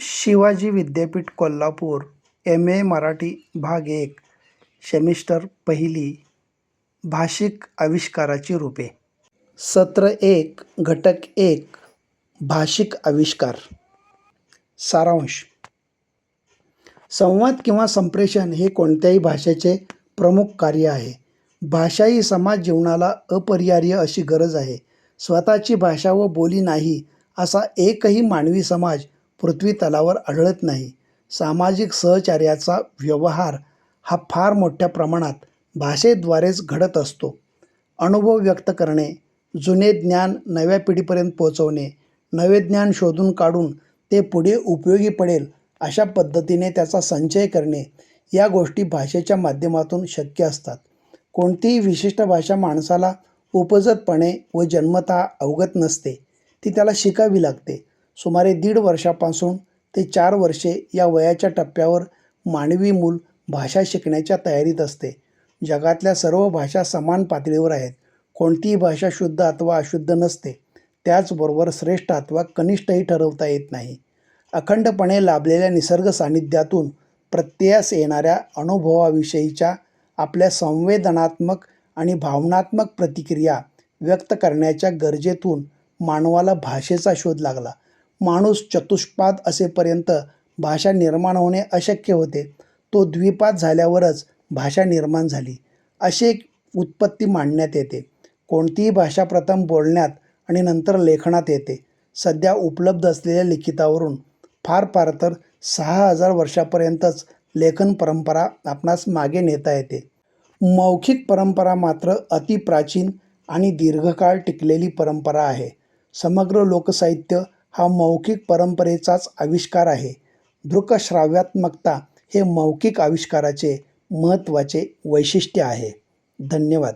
शिवाजी विद्यापीठ कोल्हापूर एम. ए. मराठी भाग एक सेमिस्टर पहिली भाषिक आविष्काराची रूपे. सत्र एक घटक एक भाषिक आविष्कार. सारांश. संवाद किंवा संप्रेषण हे कोणत्याही भाषेचे प्रमुख कार्य आहे. भाषा ही समाज जीवनाला अपरिहार्य अशी गरज आहे. स्वतःची भाषा व बोली नाही असा एकही मानवी समाज पृथ्वी तलावर आढळत नाही. सामाजिक सहचार्याचा व्यवहार हा फार मोठ्या प्रमाणात भाषेद्वारेच घडत असतो. अनुभव व्यक्त करणे जुने ज्ञान नव्या पिढीपर्यंत पोहोचवणे नवे ज्ञान शोधून काढून ते पुढे उपयोगी पडेल अशा पद्धतीने त्याचा संचय करणे या गोष्टी भाषेच्या माध्यमातून शक्य असतात. कोणतीही विशिष्ट भाषा माणसाला उपजतपणे व जन्मतः अवगत नसते. ती त्याला शिकावी लागते. सुमारे दीड वर्षापासून ते चार वर्षे या वयाच्या टप्प्यावर मानवी मूल भाषा शिकण्याच्या तयारीत असते. जगातल्या सर्व भाषा समान पातळीवर आहेत. कोणतीही भाषा शुद्ध अथवा अशुद्ध नसते. त्याचबरोबर श्रेष्ठ अथवा कनिष्ठही ठरवता येत नाही. अखंडपणे लाभलेल्या निसर्ग सान्निध्यातून प्रत्ययास येणाऱ्या अनुभवाविषयीच्या आपल्या संवेदनात्मक आणि भावनात्मक प्रतिक्रिया व्यक्त करण्याच्या गरजेतून मानवाला भाषेचा शोध लागला. माणूस चतुष्पाद असेपर्यंत भाषा निर्माण होणे अशक्य होते. तो द्विपाद झाल्यावरच भाषा निर्माण झाली. अशी एक उत्पत्ती मांडण्यात येते. कोणतीही भाषा प्रथम बोलण्यात आणि नंतर लेखनात येते. सध्या उपलब्ध असलेल्या लिखितावरून फार फार तर सहा हजार वर्षापर्यंतच लेखन परंपरा आपणास मागे नेता येते. मौखिक परंपरा मात्र अतिप्राचीन आणि दीर्घकाळ टिकलेली परंपरा आहे. समग्र लोकसाहित्य हा मौखिक परंपरेचाच आविष्कार आहे. दृकश्राव्यात्मकता हे मौखिक आविष्काराचे महत्त्वाचे वैशिष्ट्य आहे. धन्यवाद.